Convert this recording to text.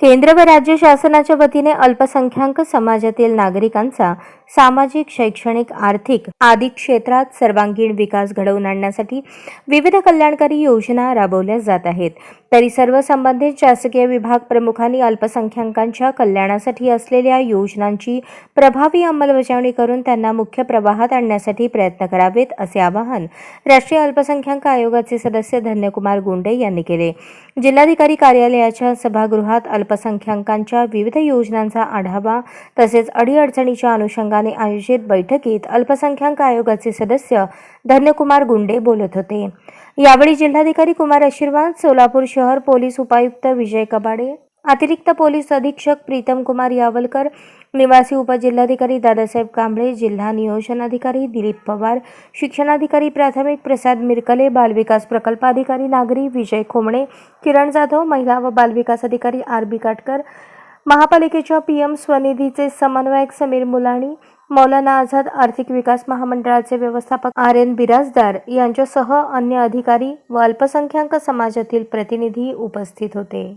केंद्र व राज्य शासनाच्या वतीने अल्पसंख्याक समाजातील नागरिकांचा सामाजिक शैक्षणिक आर्थिक आदी क्षेत्रात सर्वांगीण विकास घडवून आणण्यासाठी विविध कल्याणकारी योजना राबवल्या जात आहेत. तरी सर्व संबंधित शासकीय विभाग प्रमुखांनी अल्पसंख्याकांच्या कल्याणासाठी असलेल्या योजनांची प्रभावी अंमलबजावणी करून त्यांना मुख्य प्रवाहात आणण्यासाठी प्रयत्न करावेत असे आवाहन राष्ट्रीय अल्पसंख्याक आयोगाचे सदस्य धन्यकुमार गुंडे यांनी केले. जिल्हाधिकारी कार्यालयाच्या सभागृहात अल्पसंख्याकांच्या विविध योजनांचा आढावा तसेच अडीअडचणीच्या अनुषंगाने आयोजित बैठकीत अल्पसंख्याक आयोगाचे सदस्य धन्यकुमार गुंडे बोलत होते. यावेळी जिल्हाधिकारी कुमार आशीर्वाद सोलापूर शहर पोलीस उपायुक्त विजय कबाडे अतिरिक्त पोलीस अधीक्षक प्रीतम कुमार यावलकर निवासी उपजिल्हाधिकारी दादासाहेब कांबळे जिल्हा नियोजन अधिकारी दिलीप पवार शिक्षणाधिकारी प्राथमिक प्रसाद मिरकले बालविकास प्रकल्पाधिकारी नागरी विजय खोमणे किरण जाधव महिला व बालविकास अधिकारी आर बी काटकर महापालिकेच्या पी एम स्वनिधीचे समन्वयक समीर मुलाणी मौलाना आझाद आर्थिक विकास महामंडळाचे व्यवस्थापक आर एन बिराजदार यांच्यासह अन्य अधिकारी व अल्पसंख्याक समाजातील प्रतिनिधी उपस्थित होते.